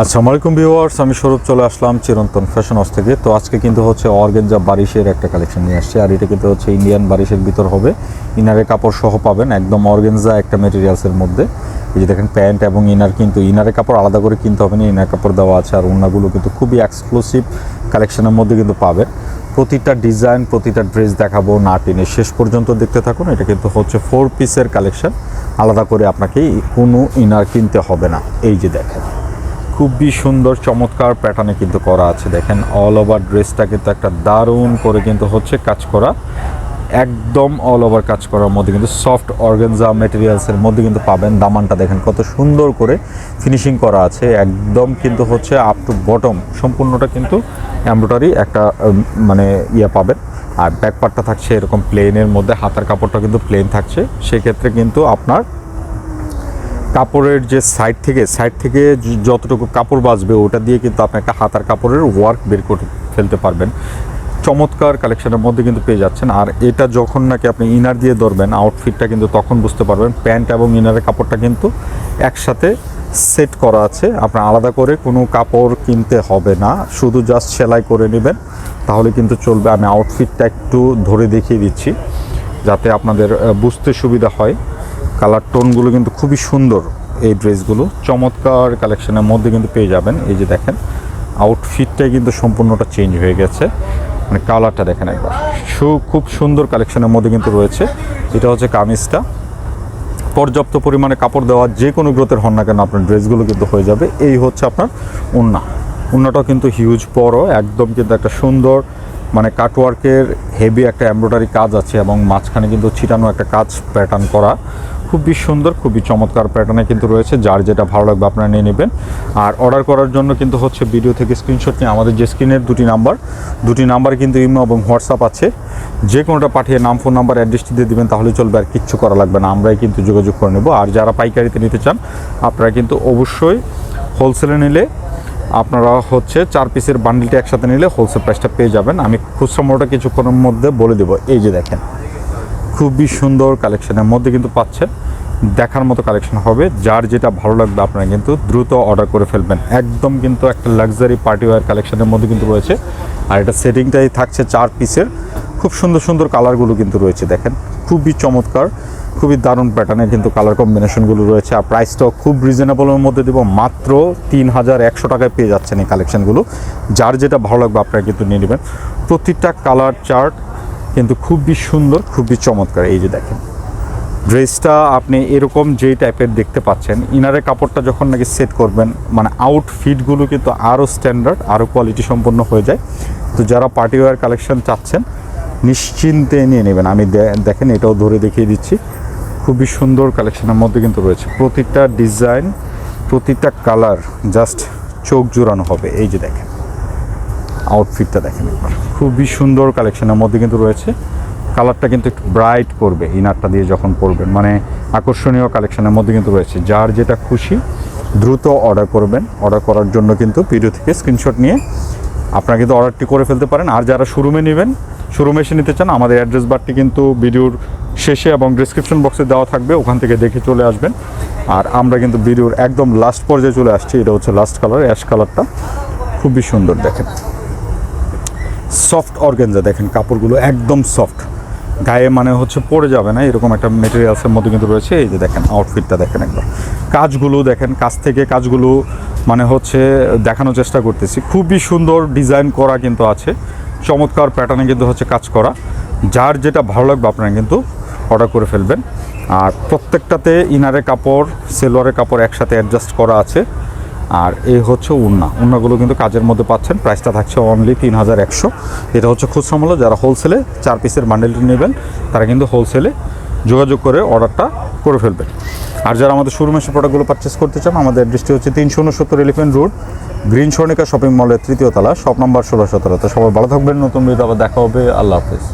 আসসালামু আলাইকুম ভিউয়ার্স, আমি স্বরূপ চলে আসলাম চিরন্তন ফ্যাশন হাউস থেকে। তো আজকে কিন্তু হচ্ছে অর্গেনজা বারিশের একটা কালেকশন নিয়ে আসছে, আর এটা কিন্তু হচ্ছে ইন্ডিয়ান বারিশের ভিতর হবে। ইনারে কাপড় সহ পাবেন একদম অর্গেনজা একটা মেটেরিয়ালসের মধ্যে। এই যে দেখেন, প্যান্ট এবং ইনার কিন্তু ইনারে কাপড় আলাদা করে কিনতে হবে না, ইনার কাপড় দেওয়া আছে, আর ওনাগুলো কিন্তু খুবই এক্সক্লুসিভ কালেকশনের মধ্যে কিন্তু পাবেন। প্রতিটা ডিজাইন, প্রতিটা ড্রেস দেখাবো না টেনে শেষ পর্যন্ত দেখতে থাকুন, এটা কিন্তু হচ্ছে ফোর পিসের কালেকশন। আলাদা করে আপনাকে কোনো ইনার কিনতে হবে না। এই যে দেখেন। খুবই সুন্দর, চমৎকার প্যাটার্নে কিন্তু করা আছে। দেখেন অল ওভার ড্রেসটা কিন্তু একটা দারুণ করে কিন্তু হচ্ছে কাজ করা। একদম অল ওভার কাজ করার মধ্যে কিন্তু সফট অর্গানজা মেটেরিয়ালসের মধ্যে কিন্তু পাবেন। দামানটা দেখেন, কত সুন্দর করে ফিনিশিং করা আছে। একদম কিন্তু হচ্ছে আপ টু বটম সম্পূর্ণটা কিন্তু এমব্রয়ডারি একটা মানে ইয়ে পাবেন। আর ব্যাক পার্টটা থাকছে এরকম প্লেনের মধ্যে। হাতার কাপড়টা কিন্তু প্লেন থাকছে। সেক্ষেত্রে কিন্তু আপনার কাপড়ের যে সাইড থেকে সাইড থেকে যতটুকু কাপড় বাঁচবে, ওটা দিয়ে কিন্তু আপনি একটা হাতার কাপড়ের ওয়ার্ক বের করে ফেলতে পারবেন। চমৎকার কালেকশনের মধ্যে কিন্তু পেয়ে যাচ্ছেন। আর এটা যখন নাকি আপনি ইনার দিয়ে ধরবেন আউটফিটটা কিন্তু তখন বুঝতে পারবেন প্যান্ট এবং ইনারের কাপড়টা কিন্তু একসাথে সেট করা আছে। আপনার আলাদা করে কোনো কাপড় কিনতে হবে না, শুধু জাস্ট সেলাই করে নেবেন, তাহলে কিন্তু চলবে। আমি আউটফিটটা একটু ধরে দেখিয়ে দিচ্ছি, যাতে আপনাদের বুঝতে সুবিধা হয়। কালার টোনগুলো কিন্তু খুবই সুন্দর এই ড্রেসগুলো। চমৎকার কালেকশনের মধ্যে কিন্তু পেয়ে যাবেন। এই যে দেখেন আউটফিটটাই কিন্তু সম্পূর্ণটা চেঞ্জ হয়ে গেছে। মানে কালারটা দেখেন একবার। সু, খুব সুন্দর কালেকশনের মধ্যে কিন্তু রয়েছে। এটা হচ্ছে কামিজটা। পর্যাপ্ত পরিমাণে কাপড় দেওয়া যে কোনো গ্রোথের হন না কেন আপনার ড্রেসগুলো কিন্তু হয়ে যাবে। এই হচ্ছে আপনার উন্না। উন্নাটাও কিন্তু হিউজ বড়, একদম কিন্তু একটা সুন্দর মানে কাটওয়ার্কের হেভি একটা এমব্রয়ডারি কাজ আছে এবং মাঝখানে কিন্তু ছিটানো একটা কাজ প্যাটার্ন করা। খুবই সুন্দর, খুবই চমৎকার প্যাটার্নে কিন্তু রয়েছে, যার যেটা ভালো লাগবে আপনারা নিয়ে নেবেন। আর অর্ডার করার জন্য কিন্তু হচ্ছে ভিডিও থেকে স্ক্রিনশট নিয়ে আমাদের যে স্ক্রিনের দুটি নাম্বার দুটি নাম্বার কিন্তু ইমো এবং হোয়াটসঅ্যাপ আছে। যে কোনোটা পাঠিয়ে নাম ফোন নাম্বার অ্যাড্রেসটি দিয়ে দেবেন, তাহলে চলবে আর কিচ্ছু করা লাগবে না। আমরাই কিন্তু যোগাযোগ করে নেব। আর যারা পাইকারিতে নিতে চান, আপনারা কিন্তু অবশ্যই হোলসেলে নিলে আপনারা হচ্ছে চার পিসের বান্ডিলটা একসাথে নিলে হোলসেল প্রাইসটা পেয়ে যাবেন। আমি খুচরা মোটা কিছুক্ষণের মধ্যে বলে দেবো। এই যে দেখেন, খুবই সুন্দর কালেকশনের মধ্যে কিন্তু পাচ্ছেন। দেখার মতো কালেকশন হবে। যার যেটা ভালো লাগবে আপনারা কিন্তু দ্রুত অর্ডার করে ফেলবেন। একদম কিন্তু একটা লাক্সারি পার্টি ওয়্যার কালেকশনের মধ্যে কিন্তু রয়েছে। আর এটা সেটিংটাই থাকছে চার পিসের খুব সুন্দর সুন্দর কালারগুলো কিন্তু রয়েছে, দেখেন। খুবই চমৎকার, খুবই দারুণ প্যাটার্নের কিন্তু কালার কম্বিনেশনগুলো রয়েছে। আর প্রাইসটাও খুব রিজনেবলের মধ্যে দেবো, মাত্র তিন হাজার একশো টাকায় পেয়ে যাচ্ছেন এই কালেকশনগুলো যার যেটা ভালো লাগবে আপনারা কিন্তু নিয়ে নেবেন। প্রতিটা কালার চার্ট কিন্তু খুবই সুন্দর, খুবই চমৎকার। এই যে দেখেন ড্রেসটা আপনি এরকম যেই টাইপের দেখতে পাচ্ছেন ইনারের কাপড়টা যখন নাকি সেট করবেন মানে আউটফিটগুলো কিন্তু আরও স্ট্যান্ডার্ড আরও কোয়ালিটি সম্পন্ন হয়ে যায়। তো যারা পার্টি ওয়্যার কালেকশন চাচ্ছেন নিশ্চিন্তে নিয়ে নেবেন। আমি দেখেন, এটাও ধরে দেখিয়ে দিচ্ছি। খুবই সুন্দর কালেকশনের মধ্যে কিন্তু রয়েছে। প্রতিটা ডিজাইন, প্রতিটা কালার জাস্ট চোখ জোড়ানো হবে। এই যে দেখেন, আউটফিটটা দেখেন একবার। খুবই সুন্দর কালেকশনের মধ্যে কিন্তু রয়েছে। কালারটা কিন্তু একটু ব্রাইট করবে ইনারটা দিয়ে যখন পরবেন। মানে আকর্ষণীয় কালেকশনের মধ্যে কিন্তু রয়েছে। যার যেটা খুশি দ্রুত অর্ডার করবেন। অর্ডার করার জন্য কিন্তু ভিডিও থেকে স্ক্রিনশট নিয়ে আপনারা কিন্তু অর্ডারটি করে ফেলতে পারেন। আর যারা শোরুমে নেবেন শোরুমে এসে নিতে চান, আমাদের অ্যাড্রেস বারটি কিন্তু ভিডিওর শেষে এবং ডিসক্রিপশন বক্সে দেওয়া থাকবে, ওখান থেকে দেখে চলে আসবেন। আর আমরা কিন্তু ভিডিওর একদম লাস্ট পর্যায়ে চলে আসছি, এটা হচ্ছে লাস্ট কালার অ্যাশ কালারটা খুবই সুন্দর, দেখেন। সফট অর্গেনজা দেখেন, কাপড়গুলো একদম সফট গায়ে মানে হচ্ছে পড়ে যাবে না, এরকম একটা মেটেরিয়ালসের মধ্যে কিন্তু রয়েছে, এই যে দেখেন আউটফিটটা দেখেন একবার। কাজগুলো দেখেন, কাজ থেকে কাজগুলো মানে হচ্ছে দেখানোর চেষ্টা করতেছি। খুবই সুন্দর ডিজাইন করা কিন্তু আছে। চমৎকার প্যাটার্নে কিন্তু হচ্ছে কাজ করা। যার যেটা ভালো লাগবে আপনারা কিন্তু অর্ডার করে ফেলবেন। আর প্রত্যেকটাতে ইনারের কাপড় সেলোয়ারের কাপড় একসাথে অ্যাডজাস্ট করা আছে। আর এই হচ্ছে উন্না। উন্নাগুলো কিন্তু কাজের মধ্যে পাচ্ছেন। প্রাইসটা থাকছে অনলি তিন হাজার একশো। এটা হচ্ছে খুচরা মূল্য। যারা হোলসেলে চার পিসের বান্ডেলটি নেবেন, তারা কিন্তু হোলসেলে যোগাযোগ করে অর্ডারটা করে ফেলবেন। আর যারা আমাদের শোরুমে এসে প্রোডাক্টগুলো পারচেস করতে চান, আমাদের অ্যাড্রেসটি হচ্ছে তিনশো উনসত্তর elephant road green Swarnika shopping মলের তৃতীয় তলা শপ নম্বর ষোলো সতেরো। তো সবাই ভালো থাকবেন, নতুন ভিডিও আবার দেখা হবে। আল্লাহ হাফেজ।